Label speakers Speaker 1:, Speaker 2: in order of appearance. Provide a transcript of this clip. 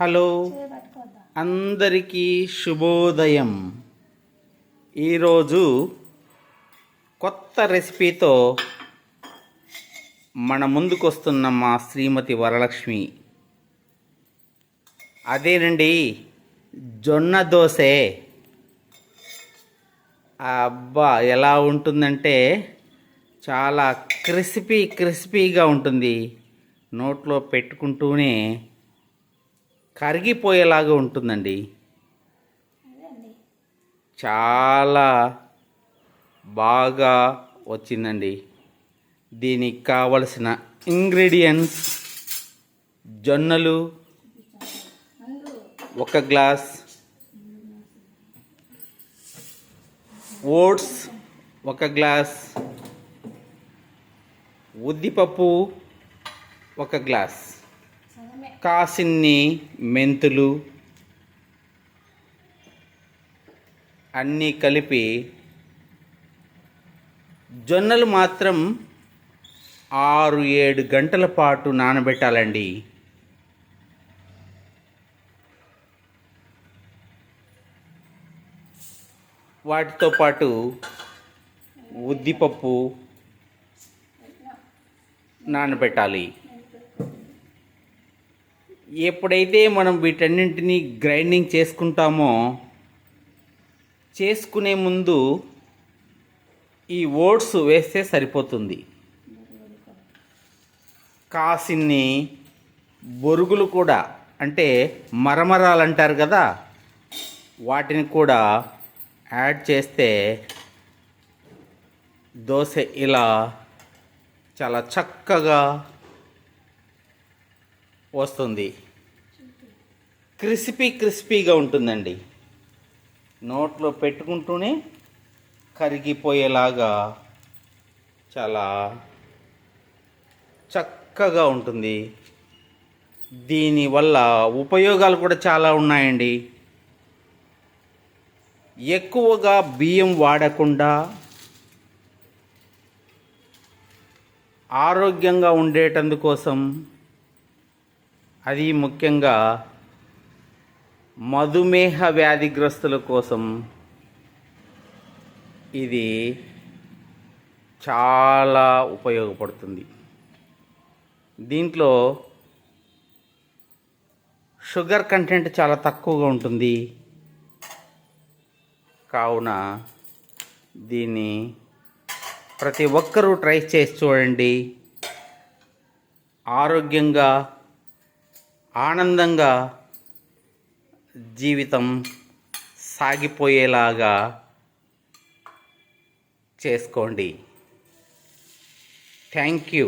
Speaker 1: Hello. అందరికీ శుభోదయం. ఈరోజు కొత్త రెసిపీతో మన ముందుకు వస్తున్న మా శ్రీమతి వరలక్ష్మి. అదేనండి జొన్న దోసే. అబ్బా ఎలా ఉంటుందంటే చాలా క్రిస్పీ క్రిస్పీగా ఉంటుంది. నోట్లో పెట్టుకుంటూనే కరిగిపోయేలాగా ఉంటుందండి. చాలా బాగా వచ్చిందండి. దీనికి కావలసిన ఇంగ్రీడియంట్స్ జొన్నలు ఒక గ్లాస్ ఓట్స్ ఒక గ్లాస్ ఉద్దిపప్పు ఒక గ్లాస్. కాసిన్ని మెంతులు అన్నీ కలిపి జొన్నలు మాత్రం ఆరు ఏడు గంటల పాటు నానబెట్టాలండి. వాటితో పాటు ఉద్దిపప్పు నానబెట్టాలి. ఎప్పుడైతే మనం వీటన్నింటినీ గ్రైండింగ్ చేసుకుంటామో చేసుకునే ముందు ఈ ఓట్స్ వేస్తే సరిపోతుంది. కాసిన్ని బొరుగులు కూడా అంటే మరమరాలు అంటారు కదా వాటిని కూడా యాడ్ చేస్తే దోశ ఇలా చాలా చక్కగా వస్తుంది. క్రిస్పీ క్రిస్పీగా ఉంటుందండి. నోట్లో పెట్టుకుంటూనే కరిగిపోయేలాగా చాలా చక్కగా ఉంటుంది. దీనివల్ల ఉపయోగాలు కూడా చాలా ఉన్నాయండి. ఎక్కువగా బియ్యం వాడకుండా ఆరోగ్యంగా ఉండేటందుకోసం అది ముఖ్యంగా మధుమేహ వ్యాధిగ్రస్తుల కోసం ఇది చాలా ఉపయోగపడుతుంది. దీంట్లో షుగర్ కంటెంట్ చాలా తక్కువగా ఉంటుంది. కావున దీన్ని ప్రతి ఒక్కరూ ట్రై చేసి చూడండి. ఆరోగ్యంగా ఆనందంగా జీవితం సాగిపోయేలాగా చేసుకోండి. Thank you